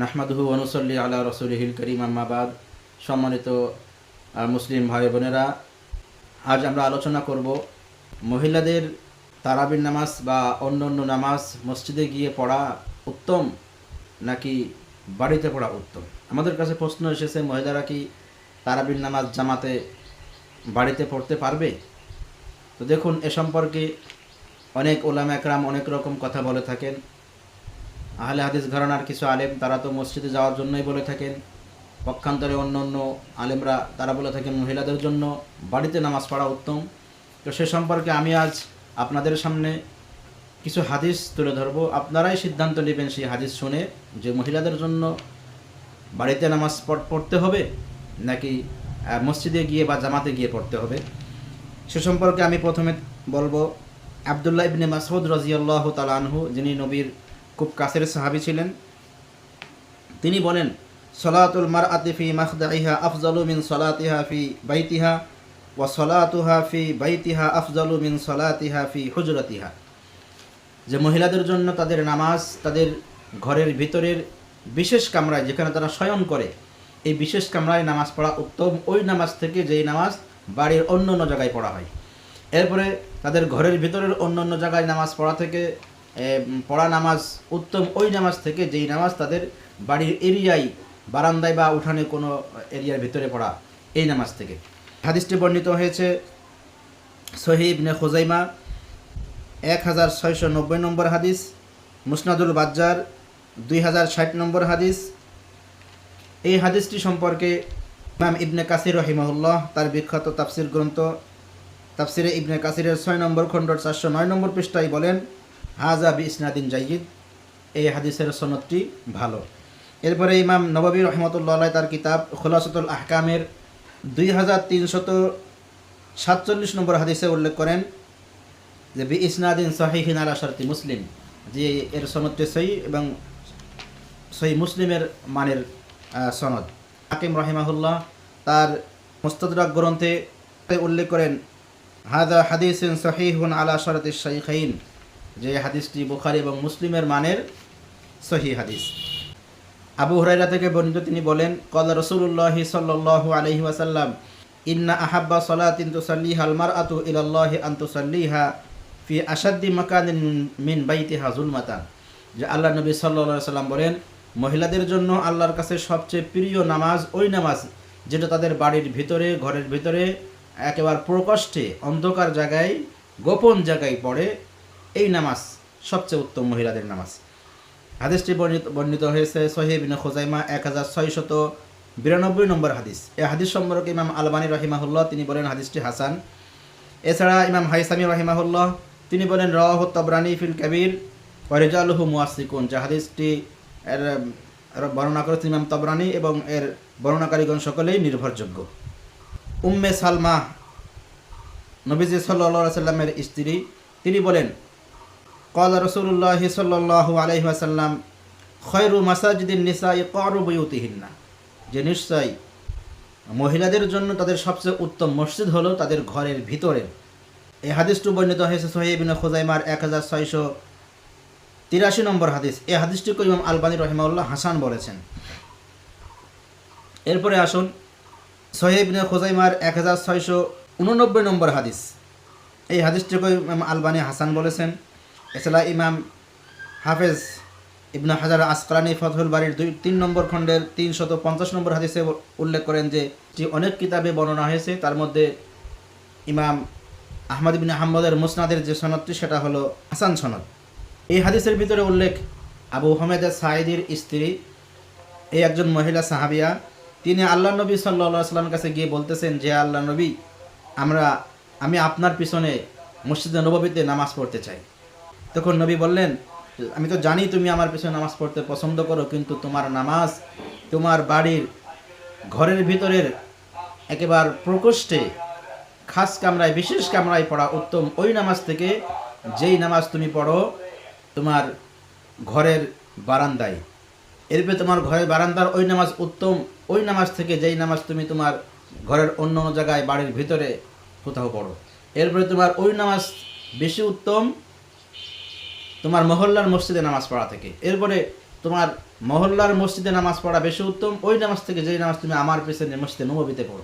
নাহমাদুহু অনুসল্লি আল্লাহ রসুলহিল করিম আম্মাবাদ সম্মানিত মুসলিম ভাই বোনেরা, আজ আমরা আলোচনা করব মহিলাদের তারাবির নামাজ বা অন্য অন্য নামাজ, মসজিদে গিয়ে পড়া উত্তম নাকি বাড়িতে পড়া উত্তম? আমাদের কাছে প্রশ্ন এসেছে, মহিলারা কি তারাবির নামাজ জামাতে বাড়িতে পড়তে পারবে? তো দেখুন, এ সম্পর্কে অনেক ওলামা একরাম অনেক রকম কথা বলে থাকেন। আহলে হাদিস ঘরানার কিছু আলেম, তারা তো মসজিদে যাওয়ার জন্যই বলে থাকেন। পক্ষান্তরে অন্য অন্য আলেমরা তারা বলে থাকেন মহিলাদের জন্য বাড়িতে নামাজ পড়া উত্তম। তো সে সম্পর্কে আমি আজ আপনাদের সামনে কিছু হাদিস তুলে ধরবো। আপনারাই সিদ্ধান্ত নেবেন সেই হাদিস শুনে যে মহিলাদের জন্য বাড়িতে নামাজ পড়- পড়তে হবে নাকি মসজিদে গিয়ে বা জামাতে গিয়ে পড়তে হবে। সে সম্পর্কে আমি প্রথমে বলব, আবদুল্লাহ ইবনে মাসউদ রাজিয়াল্লাহ তালানহু যিনি নবীর খুব কাছের সাহাবী ছিলেন। তিনি বলেন, সলাতুল মার আতিফি মাখদাইহা আফজালু মিন সলাতিহা ফি বাইতিহা ও সলাতুহা ফি বাইতিহা আফজালু মিন সলাতিহা ফি হুজরাতিহা। যে মহিলাদের জন্য তাদের নামাজ তাদের ঘরের ভিতরের বিশেষ কামরায় যেখানে তারা শয়ন করে, এই বিশেষ কামরায় নামাজ পড়া উত্তম। ওই নামাজ থেকে যেই নামাজ বাড়ির অন্য অন্য জায়গায় পড়া হয়। এরপরে তাদের ঘরের ভিতরের অন্য অন্য জায়গায় নামাজ পড়া থেকে পড়া নামাজ, উত্তম ওই নামাজ থেকে যেই নামাজ তাদের বাড়ির এরিয়ায়, বারান্দায় বা উঠানে কোনো এরিয়ার ভিতরে পড়া, এই নামাজ থেকে। হাদিসটি বর্ণিত হয়েছে সহি ইবনে খোজাইমা এক হাজার ছয়শো নব্বই নম্বর হাদিস, মুসনাদুল বাজ্জার দুই হাজার ষাট নম্বর হাদিস। এই হাদিসটি সম্পর্কে ইমাম ইবনে কাসির রহিমাহুল্লাহ, তার বিখ্যাত তাফসির গ্রন্থ, তাফসিরে ইবনে কাসিরের ছয় নম্বর খণ্ডর চারশো নয় নম্বর পৃষ্ঠায় বলেন হাজা বি ইসনাদিন জাইদ এই হাদিসের সনদটি ভালো। এরপরে ইমাম নববী রহমতুল্লাহ তার কিতাব খোলাসতুল আহকামের দুই হাজার তিনশত সাতচল্লিশ নম্বর হাদিসে উল্লেখ করেন যে বি ইসনাদিন সাহিহিন আলা শারতি মুসলিম, যে এর সনদটি সহি এবং সহি মুসলিমের মানের সনদ। হাকিম রহিমাহুল্লাহ তার মুস্তদরাক গ্রন্থে উল্লেখ করেন হাদা হাদিসিন সহিহুন আলা শরত শাইখাইন। যে হাদিসটি বুখারি এবং মুসলিমের মানের সহি হাদিস। আবু হুরাইরা থেকে বর্ণিত তিনি বলেন, কল রসুল্লাহি সাল্লাল্লাহু আলাইহি ওয়াসাল্লাম, ইন্না আহাব্বা সলাতিন তুসাল্লিহা আল মারআতু ইলাল্লাহি আন তুসাল্লিহা ফি আসাদ্দি মাকানিন মিন বাইতিহা জুলমাতান। যে আল্লাহ নবী আলাইহি সাল্লাম বলেন, মহিলাদের জন্য আল্লাহর কাছে সবচেয়ে প্রিয় নামাজ ওই নামাজ যেটা তাদের বাড়ির ভিতরে, ঘরের ভিতরে, একেবারে প্রকষ্টে অন্ধকার জায়গায়, গোপন জায়গায় পড়ে এই নামাজ, সবচেয়ে উত্তম মহিলাদের নামাজ। হাদিসটি বর্ণিত বর্ণিত হয়েছে সোহেবিন খোজাইমা এক হাজার ছয়শত বিরানব্বই নম্বর হাদিস। এই হাদিস সম্পর্কে ইমাম আলবানী রহিমাহুল্লাহ তিনি বলেন হাদিসটি হাসান। এছাড়া ইমাম হাইসামি রহিমাহুল্লাহ তিনি বলেন রহ তবরানি ফিল কাবির ওয়ারিজালহু মুয়াসিকুন যে হাদিসটি এর বর্ণনা করেছেন ইমাম তবরানি এবং এর বর্ণনাকারীগণ সকলেই নির্ভরযোগ্য। উম্মে সালমা, নবীজি সাল্লা সাল্লামের স্ত্রী, তিনি বলেন কল রসুল্লাহ সাল্লাহ আলহিহাসাল্লাম খয়রু মাসাজিদিন নিসাই করবুতিহিন্না যে নিশ্চয় মহিলাদের জন্য তাদের সবচেয়ে উত্তম মসজিদ হলো তাদের ঘরের ভিতরে। এই হাদিসটি বর্ণিত হয়েছে সোহেবিন খোজাইমার এক হাজার ছয়শো তিরাশি নম্বর হাদিস। এই হাদিসটিকে কইমাম আলবানী রহিমাউল্লাহ হাসান বলেছেন। এরপরে আসুন সোহেবিন খোজাইমার এক হাজার ছয়শো উননব্বই নম্বর হাদিস। এই হাদিসটিকে কইমাম আলবানী হাসান বলেছেন। এছাড়া ইমাম হাফেজ ইবনে হাজার আসকালানি ফতহুল বাড়ির দুই, তিন নম্বর খণ্ডের তিনশত পঞ্চাশ নম্বর হাদিসে উল্লেখ করেন যে যে অনেক কিতাবে বর্ণনা হয়েছে, তার মধ্যে ইমাম আহমদ ইবিন আহমদের মুসনাদের যে সনদটি, সেটা হলো হাসান সনদ। এই হাদিসের ভিতরে উল্লেখ, আবু হামেদ সাইদির স্ত্রী, এই একজন মহিলা সাহাবিয়া, তিনি আল্লাহ নবী সাল্লা সাল্লামের কাছে গিয়ে বলতেছেন যে আল্লাহ নবী, আমরা, আমি আপনার পিছনে মসজিদে নববীতে নামাজ পড়তে চাই। তখন নবী বললেন, আমি তো জানি তুমি আমার পিছনে নামাজ পড়তে পছন্দ করো, কিন্তু তোমার নামাজ তোমার বাড়ির ঘরের ভিতরের একেবারে প্রকোষ্ঠে, খাস কামরায়, বিশেষ কামরায় পড়া উত্তম। ওই নামাজ থেকে যেই নামাজ তুমি পড়ো, তোমার ঘরের বারান্দায়। এরপরে তোমার ঘরের বারান্দার ওই নামাজ উত্তম। ওই নামাজ থেকে যেই নামাজ তুমি তোমার ঘরের অন্য জায়গায়, বাড়ির ভিতরে কোথাও পড়ো। এরপরে তোমার ওই নামাজ বেশি উত্তম। তোমার মহল্লার মসজিদে নামাজ পড়া থেকে। এরপরে তোমার মহল্লার মসজিদে নামাজ পড়া বেশি উত্তম, ওই নামাজ থেকে যেই নামাজ তুমি আমার পেছনে মসজিদে নবীতে পড়ো।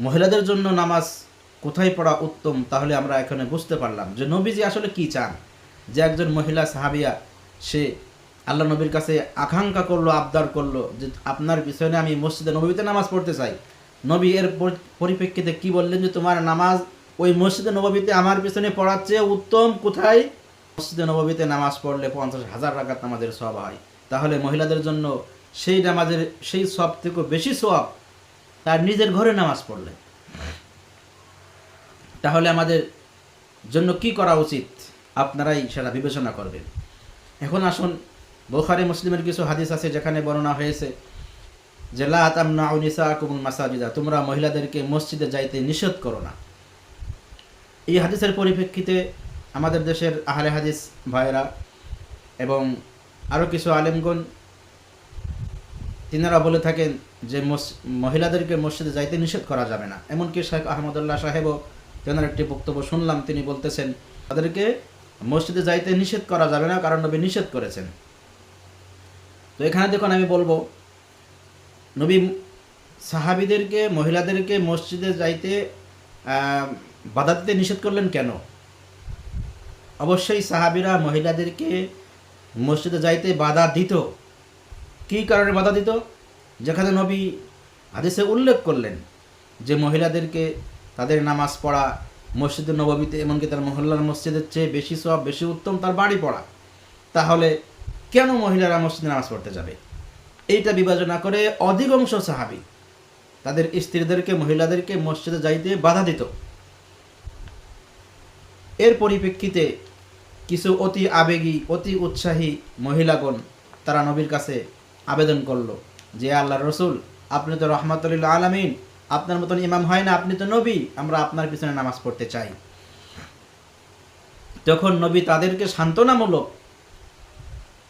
মহিলাদের জন্য নামাজ কোথায় পড়া উত্তম তাহলে আমরা এখানে বুঝতে পারলাম যে নবীজি আসলে কি চান? যে একজন মহিলা সাহাবিয়া, সে আল্লাহ নবীর কাছে আকাঙ্ক্ষা করল, আবদার করল যে আপনার পিছনে আমি মসজিদে নবীতে নামাজ পড়তে চাই। নবী এর পরি- পরিপ্রেক্ষিতে কি বললেন যে তোমার নামাজ ওই মসজিদে নবীতে আমার পিছনে পড়ার চেয়ে উত্তম কোথায়? মসজিদে নবীতে নামাজ পড়লে পঞ্চাশ হাজার রাকাত নামাজের সব হয়। তাহলে মহিলাদের জন্য সেই নামাজের, সেই সব থেকে বেশি সব তার নিজের ঘরে নামাজ পড়লে। তাহলে আমাদের জন্য কি করা উচিত? আপনারাই সেটা বিবেচনা করবেন। এখন আসুন, বোখারি, মুসলিমের কিছু হাদিস আছে যেখানে বর্ণনা হয়েছে যে, লা কুমুল মাসাজিদা তোমরা মহিলাদেরকে মসজিদে যাইতে নিষেধ করো না। এই হাদিসের পরিপ্রেক্ষিতে আমাদের দেশের আহলে হাদিস ভাইরা এবং আরও কিছু আলেমগণ, তিনারা বলে থাকেন যে মহিলাদেরকে মসজিদে যাইতে নিষেধ করা যাবে না। এমনকি শেখ আহমদুল্লাহ সাহেবও তেনার একটি বক্তব্য শুনলাম, তিনি বলতেছেন, তাদেরকে মসজিদে যাইতে নিষেধ করা যাবে না, কারণ নবী নিষেধ করেছেন। তো এখানে দেখুন আমি বলব, নবী সাহাবিদেরকে, মহিলাদেরকে মসজিদে যাইতে বাধা দিতে নিষেধ করলেন কেন? অবশ্যই সাহাবিরা মহিলাদেরকে মসজিদে যাইতে বাধা দিত। কী কারণে বাধা দিত? যেখানে নবী হাদিসে উল্লেখ করলেন যে মহিলাদেরকে তাদের নামাজ পড়া মসজিদের নবমীতে এমনকি তার মহল্লার মসজিদের চেয়ে বেশি সব বেশি উত্তম তার বাড়ি পড়া। তাহলে কেন মহিলারা মসজিদে নামাজ পড়তে যাবে? এইটা বিবেচনা করে অধিকাংশ সাহাবি তাদের স্ত্রীদেরকে, মহিলাদেরকে মসজিদে যাইতে বাধা দিত। এর পরিপ্রেক্ষিতে কিছু অতি আবেগী, অতি উৎসাহী মহিলাগণ তারা নবীর কাছে আবেদন করল যে আল্লাহ রসুল, আপনি তো রহমতুল্লাহ আলমিন, আপনার মতন ইমাম হয় না, আপনি তো নবী, আমরা আপনার পিছনে নামাজ পড়তে চাই। তখন নবী তাদেরকে সান্ত্বনামূলক,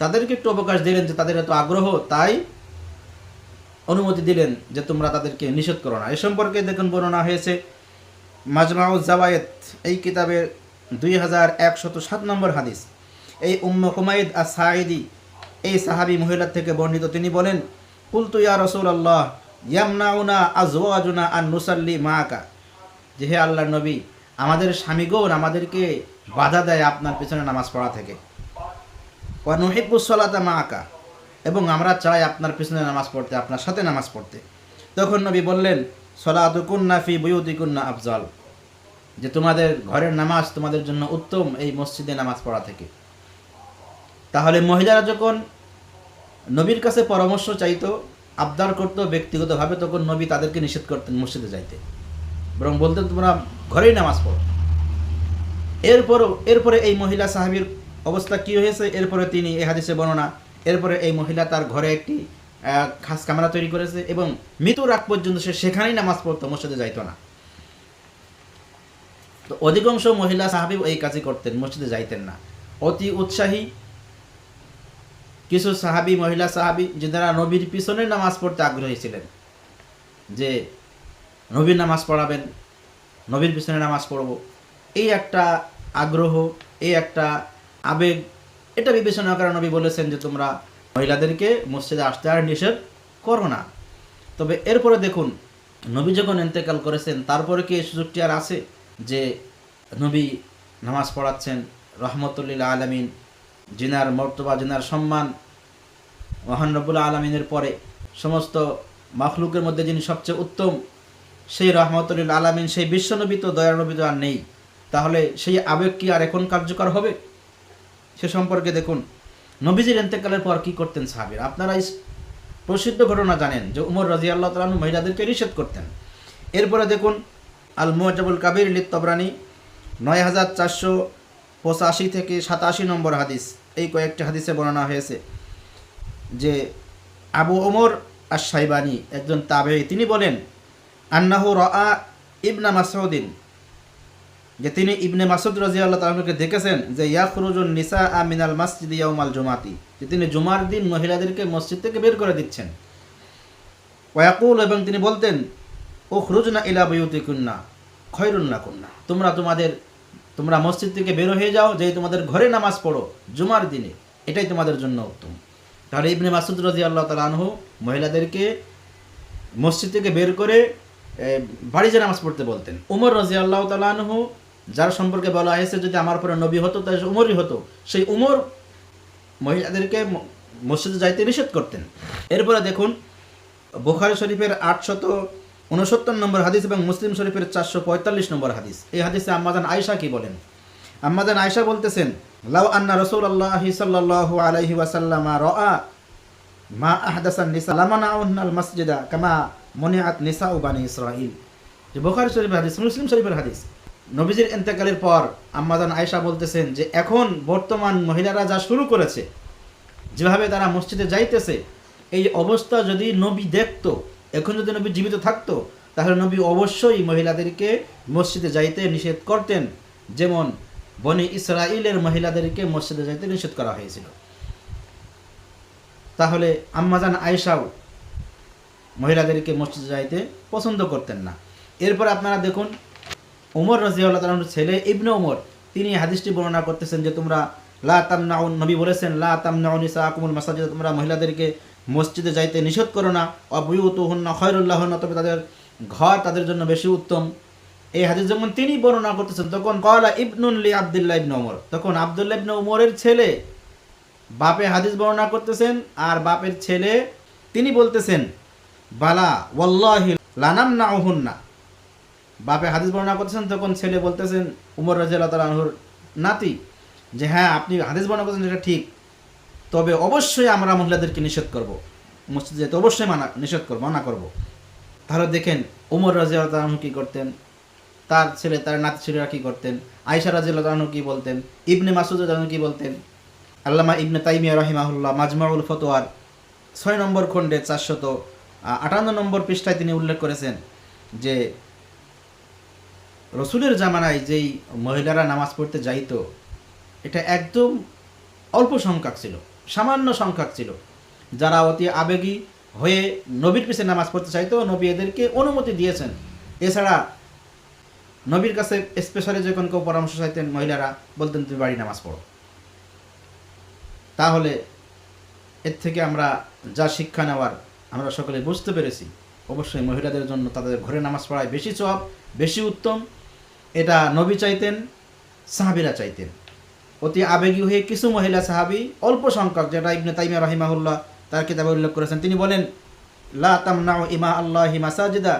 তাদেরকে একটু অবকাশ দিলেন যে, তাদের এত আগ্রহ, তাই অনুমতি দিলেন যে, তোমরা তাদেরকে নিষেধ করো না। এ সম্পর্কে দেখুন বর্ণনা হয়েছে। মাজমাউ জাওয়ায়েত, এই কিতাবের দুই হাজার একশত সাত নম্বর হাদিস। এই উম্ম কুমাইদ আর সাঈদি এই সাহাবি মহিলার থেকে বর্ণিত, তিনি বলেন, কুলতু ইয়া রসুল আল্লাহ ইয়ামনাউনা আজওয়াজুনা আর নুসাল্লি মাআকা। যে হে আল্লাহ নবী, আমাদের স্বামীগণ আমাদেরকে বাধা দেয় আপনার পিছনে নামাজ পড়া থেকে। ওয়া নুহিবুসলাতা মাআকা, এবং আমরা চাই আপনার পিছনে নামাজ পড়তে, আপনার সাথে নামাজ পড়তে। তখন নবী বললেন, সলাতুকুন্না ফি বুয়ুতিকুন্না আফজল। যে তোমাদের ঘরের নামাজ তোমাদের জন্য উত্তম এই মসজিদে নামাজ পড়া থেকে। তাহলে মহিলারা যখন নবীর কাছে পরামর্শ চাইতো, আবদার করতো ব্যক্তিগতভাবে, তখন নবী তাদেরকে নিষেধ করতেন মসজিদে যাইতে। বরং বলতেন, তোমরা ঘরেই নামাজ পড়ো। এরপরও, এরপরে এই মহিলা সাহাবীর অবস্থা কি হয়েছে? এরপরে তিনি এ হাদিসে বর্ণনা, এরপরে এই মহিলা তার ঘরে একটি খাস কামরা তৈরি করেছে এবং মৃত্যুর আগ পর্যন্ত সে সেখানেই নামাজ পড়তো, মসজিদে যাইতো না। তো অধিকাংশ মহিলা সাহাবি এই কাজই করতেন, মসজিদে যাইতেন না। অতি উৎসাহী কিছু সাহাবি, মহিলা সাহাবি, যারা নবীর পিছনে নামাজ পড়তে আগ্রহী ছিলেন, যে নবীর নামাজ পড়াবেন, নবীর পিছনে নামাজ পড়ব, এই একটা আগ্রহ, এই একটা আবেগ, এটা বিবেচনা করে নবী বলেছেন যে তোমরা মহিলাদেরকে মসজিদে আসতে আর নিষেধ করো না। তবে এরপরে দেখুন, নবী যখন এন্তেকাল করেছেন, তারপরে কি এই সুযোগটি আর আছে? যে নবী নামাজ পড়াচ্ছেন রহমতুল্লিল্লা আলমিন, জিনার মর্তবা, জিনার সম্মান, মহান রব্বুল আলমিনের পরে সমস্ত মাখলুকের মধ্যে যিনি সবচেয়ে উত্তম, সেই রহমতুল্লিল আলমিন, সেই বিশ্বনবী তো দয়ানবী তো আর নেই। তাহলে সেই আবেগ কি আর এখন কার্যকর হবে? সে সম্পর্কে দেখুন, নবীজির এন্তেকালের পর কি করতেন সাহাবির? আপনারা প্রসিদ্ধ ঘটনা জানেন যে উমর রাজি আল্লাহ তালন মহিলাদেরকে নিষেধ করতেন। এরপরে দেখুন আল মুজাবুল কাবির লিত নয় হাজার চারশো পঁচাশি থেকে সাতাশি নম্বর হাদিস। এই কয়েকটি হাদিসে বর্ণনা হয়েছে যে আবু ওমর আর সাইবানি একজন তাবে তিনি বলেন, আন্নাহু রা ইবনা মাসউদ্দিন যে তিনি ইবনে মাসুদ রাজি আল্লাহ তালকে দেখেছেন যে, ইয়াখরুজুন নিসা আ মিনাল মাসজিদ ইয়াউমাল জুমাতি। যে তিনি জুমার দিন মহিলাদেরকে মসজিদ থেকে বের করে দিচ্ছেন। ওয়াকুল এবং তিনি বলতেন ও খুরুজনা ইলা বইউতি কুন্না খয়রুল্লা কুন্না তোমরা তোমাদের, তোমরা মসজিদ থেকে বের হয়ে যাও যে তোমাদের ঘরে নামাজ পড়ো, জুমার দিনে, এটাই তোমাদের জন্য উত্তম। তাহলে ইবনে মাসুদ রাজি আল্লাহ তালা আনহু মহিলাদেরকে মসজিদ থেকে বের করে বাড়ি যে নামাজ পড়তে বলতেন। উমর রাজি আল্লাহ তালা আনহু, যার সম্পর্কে বলা হয়েছে, যদি আমার পরে নবী হতো, তাহলে উমরই হতো। সেই উমর মহিলাদেরকে মসজিদে যাইতে নিষেধ করতেন। এরপরে দেখুন, বুখারি শরীফের আটশত উনসত্তর নম্বর হাদিস এবং মুসলিম শরীফের চারশো পঁয়তাল্লিশ নম্বর হাদিস। এই হাদিসে আম্মাদান আয়সা কি বলেন? আম্মাদান আয়সা বলতেছেন, লাউ আন্না রসুল আল্লাহ সাল্লাহ আলাইহি ওয়াসাল্লামা রআ মা আহদাসান নিসা লামানাউন্নাল মসজিদা কামা মনিআত নিসা ও বানি ইসরাইল যে বুখারী শরীফের হাদিস, মুসলিম শরীফের হাদিস। নবীজির ইন্তেকালের পর আম্মাদান আয়সা বলতেছেন যে, এখন বর্তমান মহিলারা যা শুরু করেছে, যেভাবে তারা মসজিদে যাইতেছে, এই অবস্থা যদি নবী দেখতো এখন যদি নবী জীবিত থাকতো, তাহলে নবী অবশ্যই মহিলাদেরকে মসজিদে যাইতে নিষেধ করতেন। যেমন বনি ইসরাইলের মহিলাদেরকে মসজিদে যাইতে নিষেধ করা হয়েছিল। তাহলে আম্মাজান আয়েশাও মহিলাদেরকে মসজিদে যাইতে পছন্দ করতেন না। এরপর আপনারা দেখুন ওমর রাজিউল্লাহ তালাহুর ছেলে ইবনে ওমর তিনি হাদিসটি বর্ণনা করতেছেন যে তোমরা লা তামনাউন, নবী বলেছেন, লা তামনাউন ইসা আকুমুল মাসাজিদ, তোমরা মহিলাদেরকে মসজিদে যাইতে নিষেধ করো না। অবুয়ুত হন্না খয়রুল্লাহ তবে তাদের ঘর তাদের জন্য বেশি উত্তম। এই হাদিস যখন তিনি বর্ণনা করতেছেন, তখন কয়লা ইবনুল লি আবদুল্লাহ ইবনে ওমর তখন আবদুল্লাহ ইবনে ওমরের ছেলে বাপে হাদিস বর্ণনা করতেছেন আর বাপের ছেলে তিনি বলতেছেন, বালা ওয়াল্লাহি লানাম না না বাপে হাদিস বর্ণনা করতেছেন, তখন ছেলে বলতেছেন উমর রাজিয়াল্লাহ তালাহুর নাতি যে হ্যাঁ আপনি হাদিস বর্ণনা করছেন এটা ঠিক। তবে অবশ্যই আমরা মহিলাদেরকে নিষেধ করব। মসজিদে যেতে অবশ্যই মানা নিষেধ করব, মানা করব। তাহলে দেখেন উমর রাজিয়াল্লাহ তালাহু কী করতেন? তার ছেলে, তার নাতি ছেলেরা কী করতেন? আয়সা রাজিয়াল্লাহ তালাহু কী বলতেন? ইবনে মাসুদ তালাহু কী বলতেন? আল্লামা ইবনে তাইমিয়া রহিমাহুল্লাহ মাজমাউল ফতোয়ার ছয় নম্বর খণ্ডে চারশত আটান্ন নম্বর পৃষ্ঠায় তিনি উল্লেখ করেছেন যে, রসুলের জামানায় যেই মহিলারা নামাজ পড়তে যাইত, এটা একদম অল্প সংখ্যক ছিল। সামান্য সংখ্যক ছিল। যারা অতি আবেগী হয়ে নবীর পিছে নামাজ পড়তে চাইতো, নবী এদেরকে অনুমতি দিয়েছেন। এছাড়া নবীর কাছে স্পেশালি যখন কেউ পরামর্শ চাইতেন, মহিলারা বলতেন, তুমি বাড়ি নামাজ পড়ো। তাহলে এর থেকে আমরা যা শিক্ষা নেওয়ার আমরা সকলে বুঝতে পেরেছি। অবশ্যই মহিলাদের জন্য তাদের ঘরে নামাজ পড়ায় বেশি চপ বেশি উত্তম। এটা নবী চাইতেন, সাহাবিরা চাইতেন। অতি আবেগী হয়ে কিছু মহিলা সাহাবি অল্প সংখ্যক, যেটা ইবনে তাইমিয়া রহিমাহুল্লাহ তার কিতাবে উল্লেখ করেছেন, তিনি বলেন, লা তামনাউ ইমা আল্লাহি মাসাজিদা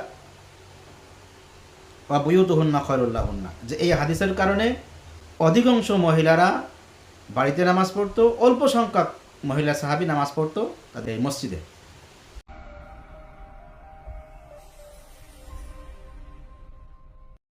বা বুয়ুতুহুন্না খয়রুল্লাহুন্না যে এই হাদিসের কারণে অধিকাংশ মহিলারা বাড়িতে নামাজ পড়তো, অল্প সংখ্যক মহিলা সাহাবি নামাজ পড়তো তাদের মসজিদে।